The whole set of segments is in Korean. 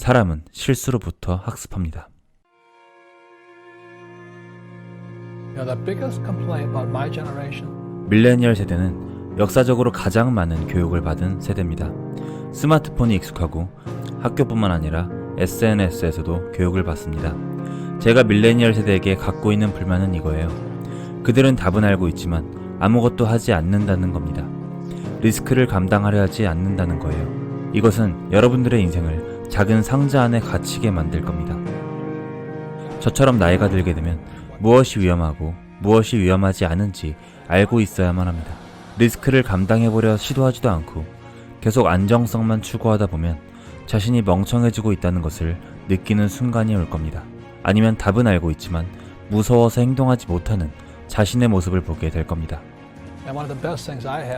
사람은 실수로부터 학습합니다. You know, the biggest complaint about my generation 밀레니얼 세대는 역사적으로 가장 많은 교육을 받은 세대입니다. 스마트폰이 익숙하고 학교뿐만 아니라 SNS에서도 교육을 받습니다. 제가 밀레니얼 세대에게 갖고 있는 불만은 이거예요. 그들은 답은 알고 있지만 아무것도 하지 않는다는 겁니다. 리스크를 감당하려 하지 않는다는 거예요. 이것은 여러분들의 인생을 작은 상자 안에 갇히게 만들 겁니다. 저처럼 나이가 들게 되면 무엇이 위험하고 무엇이 위험하지 않은지 알고 있어야만 합니다. 리스크를 감당해보려 시도하지도 않고 계속 안정성만 추구하다 보면 자신이 멍청해지고 있다는 것을 느끼는 순간이 올 겁니다. 아니면 답은 알고 있지만 무서워서 행동하지 못하는 자신의 모습을 보게 될 겁니다.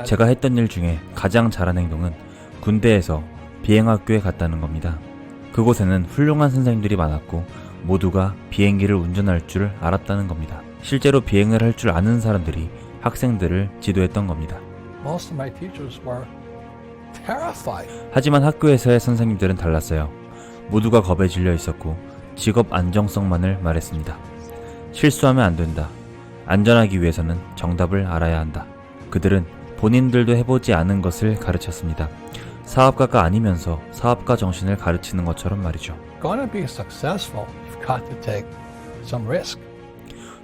제가 했던 일 중에 가장 잘한 행동은 군대에서 비행학교에 갔다는 겁니다. 그곳에는 훌륭한 선생님들이 많았고 모두가 비행기를 운전할 줄 알았다는 겁니다. 실제로 비행을 할 줄 아는 사람들이 학생들을 지도했던 겁니다. 하지만 학교에서의 선생님들은 달랐어요. 모두가 겁에 질려 있었고 직업 안정성만을 말했습니다. 실수하면 안 된다. 안전하기 위해서는 정답을 알아야 한다. 그들은 본인들도 해보지 않은 것을 가르쳤습니다. 사업가가 아니면서 사업가 정신을 가르치는 것처럼 말이죠.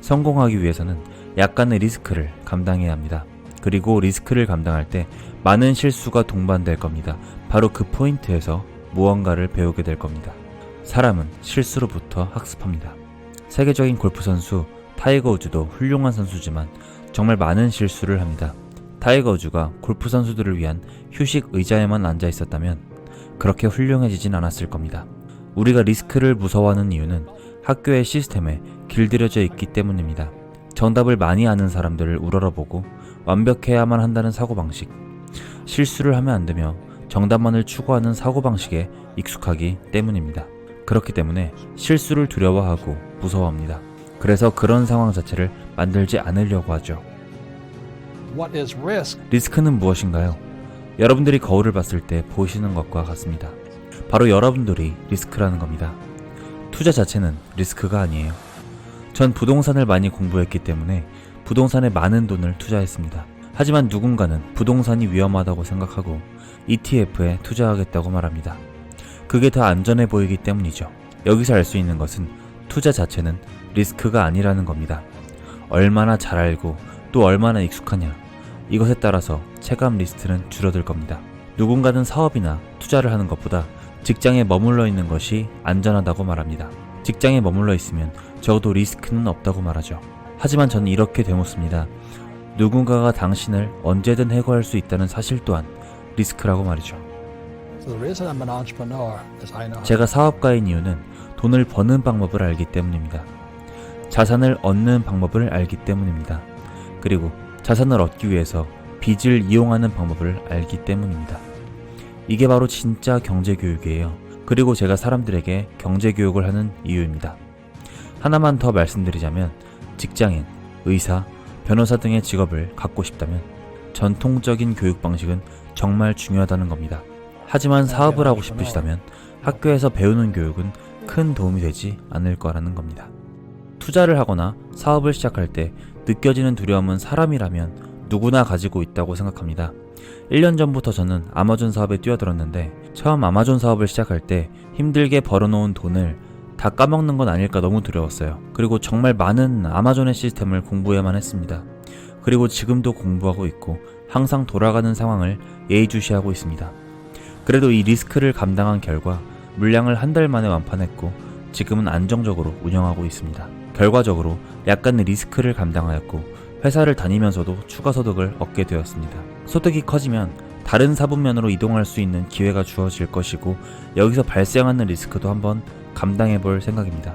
성공하기 위해서는 약간의 리스크를 감당해야 합니다. 그리고 리스크를 감당할 때 많은 실수가 동반될 겁니다. 바로 그 포인트에서 무언가를 배우게 될 겁니다. 사람은 실수로부터 학습합니다. 세계적인 골프 선수 타이거 우즈도 훌륭한 선수지만 정말 많은 실수를 합니다. 타이거 우즈가 골프 선수들을 위한 휴식 의자에만 앉아 있었다면 그렇게 훌륭해지진 않았을 겁니다. 우리가 리스크를 무서워하는 이유는 학교의 시스템에 길들여져 있기 때문입니다. 정답을 많이 아는 사람들을 우러러보고 완벽해야만 한다는 사고방식, 실수를 하면 안 되며 정답만을 추구하는 사고방식에 익숙하기 때문입니다. 그렇기 때문에 실수를 두려워하고 무서워합니다. 그래서 그런 상황 자체를 만들지 않으려고 하죠. 리스크는 무엇인가요? 여러분들이 거울을 봤을 때 보시는 것과 같습니다. 바로 여러분들이 리스크라는 겁니다. 투자 자체는 리스크가 아니에요. 전 부동산을 많이 공부했기 때문에 부동산에 많은 돈을 투자했습니다. 하지만 누군가는 부동산이 위험하다고 생각하고 ETF에 투자하겠다고 말합니다. 그게 더 안전해 보이기 때문이죠. 여기서 알 수 있는 것은 투자 자체는 리스크가 아니라는 겁니다. 얼마나 잘 알고 또 얼마나 익숙하냐. 이것에 따라서 체감 리스트는 줄어들 겁니다. 누군가는 사업이나 투자를 하는 것보다 직장에 머물러 있는 것이 안전하다고 말합니다. 직장에 머물러 있으면 적어도 리스크는 없다고 말하죠. 하지만 저는 이렇게 되묻습니다. 누군가가 당신을 언제든 해고할 수 있다는 사실 또한 리스크라고 말이죠. 제가 사업가인 이유는 돈을 버는 방법을 알기 때문입니다. 자산을 얻는 방법을 알기 때문입니다. 그리고 자산을 얻기 위해서 빚을 이용하는 방법을 알기 때문입니다. 이게 바로 진짜 경제교육이에요. 그리고 제가 사람들에게 경제교육을 하는 이유입니다. 하나만 더 말씀드리자면 직장인, 의사, 변호사 등의 직업을 갖고 싶다면 전통적인 교육 방식은 정말 중요하다는 겁니다. 하지만 사업을 하고 싶으시다면 학교에서 배우는 교육은 큰 도움이 되지 않을 거라는 겁니다. 투자를 하거나 사업을 시작할 때 느껴지는 두려움은 사람이라면 누구나 가지고 있다고 생각합니다. 1년 전부터 저는 아마존 사업에 뛰어들었는데 처음 아마존 사업을 시작할 때 힘들게 벌어놓은 돈을 다 까먹는 건 아닐까 너무 두려웠어요. 그리고 정말 많은 아마존의 시스템을 공부해야만 했습니다. 그리고 지금도 공부하고 있고 항상 돌아가는 상황을 예의주시하고 있습니다. 그래도 이 리스크를 감당한 결과 물량을 한 달 만에 완판했고 지금은 안정적으로 운영하고 있습니다. 결과적으로 약간의 리스크를 감당하였고 회사를 다니면서도 추가 소득을 얻게 되었습니다. 소득이 커지면 다른 사분면으로 이동할 수 있는 기회가 주어질 것이고 여기서 발생하는 리스크도 한번 감당해 볼 생각입니다.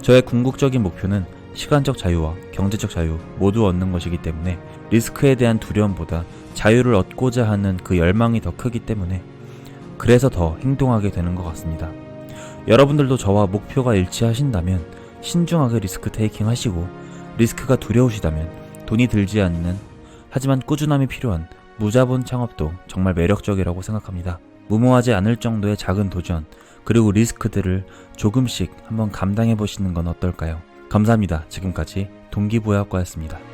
저의 궁극적인 목표는 시간적 자유와 경제적 자유 모두 얻는 것이기 때문에 리스크에 대한 두려움보다 자유를 얻고자 하는 그 열망이 더 크기 때문에 그래서 더 행동하게 되는 것 같습니다. 여러분들도 저와 목표가 일치하신다면 신중하게 리스크 테이킹 하시고 리스크가 두려우시다면 돈이 들지 않는 하지만 꾸준함이 필요한 무자본 창업도 정말 매력적이라고 생각합니다. 무모하지 않을 정도의 작은 도전, 그리고 리스크들을 조금씩 한번 감당해 보시는 건 어떨까요? 감사합니다. 지금까지 동기부여학과였습니다.